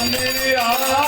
Amelia.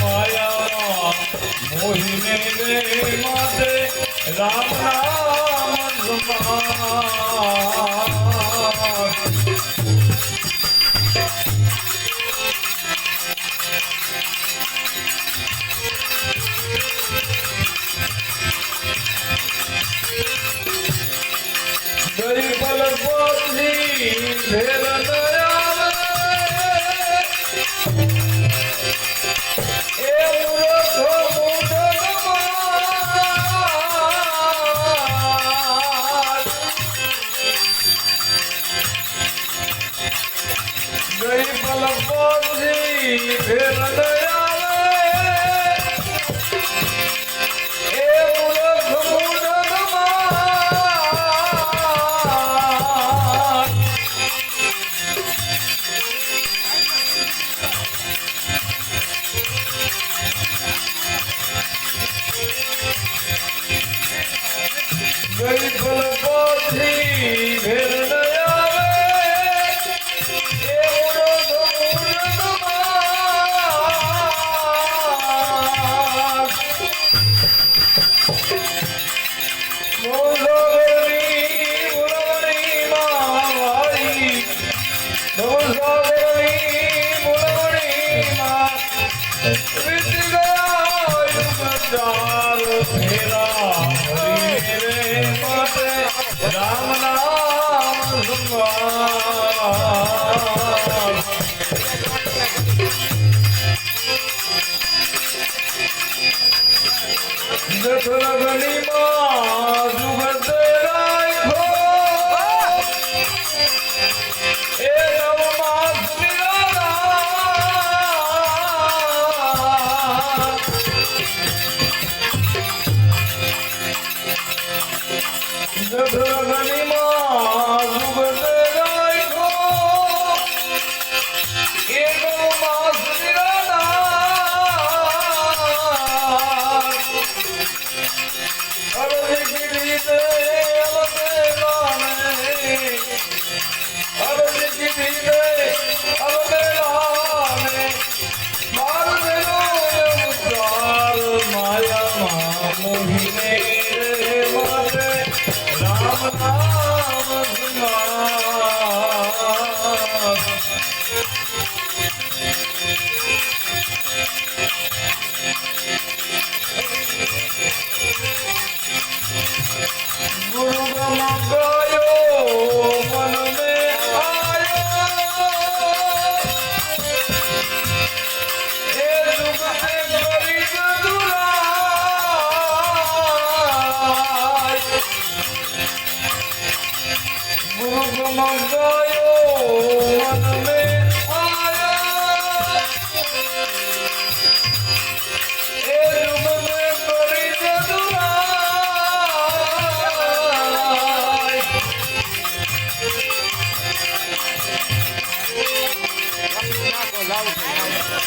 মায়া মোহিনে রে মাঝে রাম নাম पलंगों से फिर लगली 莫 love it.